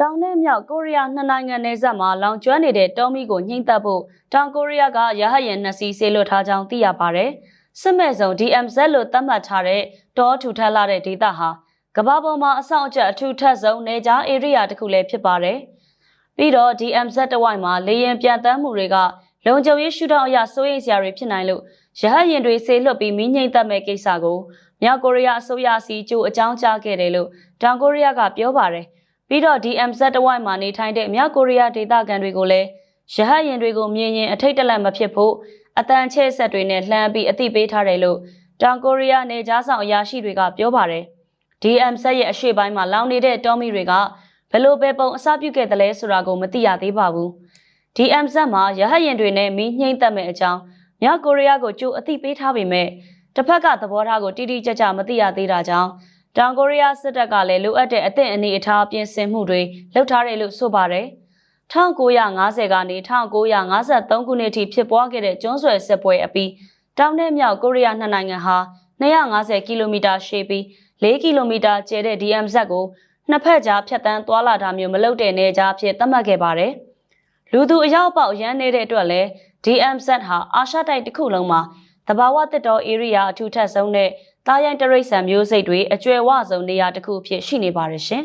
တောင်နဲ့မြောက်ကိုရီးယားနှစ်နိုင်ငံနယ်စပ်မှာလောင်ကျွမ်းနေတဲ့တောမီကိုညှိမ့်သက်ဖို့တောင်ကိုရီးယားကရဟတ်ယာဉ်နှစ်စီးဆေးလွှတ်ထားကြောင်းသိရပါတယ်။စစ်မဲ့စုံ DMZ လို့သတ်မှတ်ထားတဲ့တောထူထပ်လာတဲ့ဒေသဟာကမ္ဘာပေါ်မှာအဆောင်အကျက်အထူးထပ်ဆုံးနေကြားဧရိယာတစ်ခုလည်းဖြစ်ပါတယ်။ပြီးတော့ DMZ တဝိုက်မှာလေရင်ပြန်တမ်းမှုတွေကလုံခြုံရေးရှုထောင့်အရစိုးရိမ်စရာတွေဖြစ်နိုင်လို့ရဟတ်ယာဉ်တွေဆေးလွှတ်ပြီးမိငိမ့်သက်မဲ့ကိစ္စကိုမြောက်ကိုရီးယားအစိုးရစီကြိုအကြောင်းကြားခဲ့တယ်လို့တောင်ကိုရီးယားကပြောပါတယ်။ ပြီးတော့ DMZ တဝိုက်မှာနေထိုင်တဲ့မြောက်ကိုရီးယားဒေသခံတွေကိုလည်းရဟတ်ယာဉ်တွေကိုမြင်ရင်အထိတ်တလန့်မဖြစ်ဖို့အတန်ချဲ့ဆက်တွေနဲ့လှမ်းပြီးအသိပေးထားတယ်လို့တောင်ကိုရီးယားနေကြားဆောင်အရာရှိတွေကပြောပါတယ်။ DMZ ရဲ့အရှေ့ပိုင်းမှာလောင်နေတဲ့တောမီတွေကဘယ်လိုပဲပုံအစပြုခဲ့တယ်လဲဆိုတာကိုမသိရသေးပါဘူး။ DMZ မှာရဟတ်ယာဉ်တွေနဲ့မီးညှိမ့်သက်မဲ့အကြောင်းမြောက်ကိုရီးယားကိုကြိုအသိပေးထားပေမဲ့တစ်ဖက်ကသဘောထားကိုတိတိကျကျမသိရသေးတာကြောင့် တောင်ကိုရီးယားစစ်တပ်ကလည်းလိုအပ်တဲ့အသင့်အနေအထားပြင်ဆင်မှုတွေလုပ်ထားတယ်လို့ဆိုပါတယ်။1950ကနေ1953ခုနှစ်ထိဖြစ်ပွားခဲ့တဲ့ကျွန်းဆွယ်စစ်ပွဲအပြီးတောင်နဲ့မြောက်ကိုရီးယားနှစ်နိုင်ငံဟာ250ကီလိုမီတာရှည်ပြီး4ကီလိုမီတာကျယ်တဲ့ DMZ ကိုနှစ်ဖက်ကြားဖြတ်တန်းသွားလာတာမျိုးမလုပ်တဲ့နေကြားအဖြစ်သတ်မှတ်ခဲ့ပါတယ်။လူသူအရောက်ပေါက်ရမ်းနေတဲ့အတွက်လည်း DMZ ဟာအာရှတိုက်တစ်ခုလုံးမှာတဘာဝတစ်တော် area အထူးထပ်ဆုံးတဲ့ တားရိုင်းတရိတ်ဆန်မျိုးစိတ်တွေအကျွယ်ဝဆုံးနေရာတစ်ခုအဖြစ်ရှိနေပါတယ်ရှင်